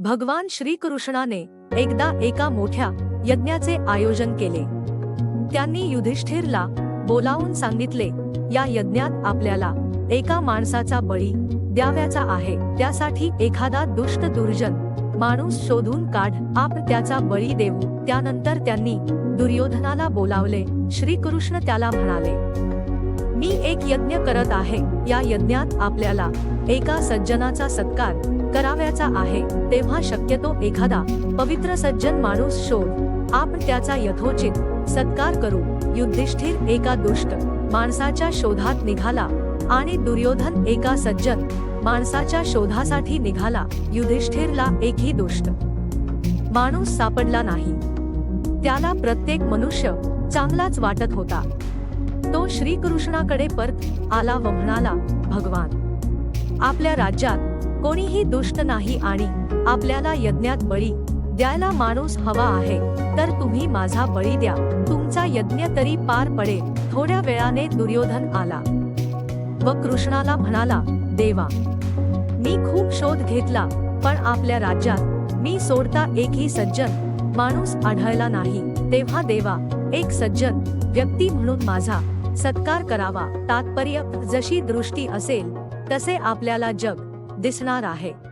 भगवान श्रीकृष्णाने एकदा एका मोठ्या यज्ञाचे आयोजन केले. त्यांनी युधिष्ठिरला बोलावून सांगितले या यज्ञात आपल्याला एका माणसाचा बळी द्याव्याचा आहे. त्यासाठी एखादा दुष्ट दुर्जन माणूस शोधून काढ. आप त्याचा बळी देऊ. त्यानंतर त्यांनी दुर्योधनाला बोलावले. श्रीकृष्ण त्याला म्हणाले मी एक यज्ञ करत आहे. या यज्ञात आपल्याला एका सज्जनाचा सत्कार कराव्याचा आहे. तेव्हा शक्यतो एखादा पवित्र सज्जन माणूस शोध. आपण त्याचा यथोचित सत्कार करू. युधिष्ठिर एका दुष्ट माणसाच्या शोधात निघाला आणि दुर्योधन एका सज्जन माणसाच्या शोधासाठी निघाला. युधिष्ठिरला एकही दुष्ट माणूस सापडला नाही. त्याला प्रत्येक मनुष्य चांगलाच वाटत होता. तो श्रीकृष्णाकडे परत आला व म्हणाला भगवान आपल्या राज्यात कोणीही दुष्ट नाही आणि आपल्याला यज्ञात बळी द्यायला माणूस हवा आहे तर तुम्ही माझा बळी द्या. तुमचा यज्ञ तरी पार पडेल थोड्या वेळाने दुर्योधन आला व कृष्णाला म्हणाला देवा मी खूप शोध घेतला पण आपल्या राज्यात मी सोडता एकही सज्जन माणूस आढळला नाही. तेव्हा देवा एक सज्जन व्यक्ती म्हणून माझा सत्कार करावा. तात्पर्य जशी दृष्टी असेल तसे आपल्याला जग दिसणार आहे.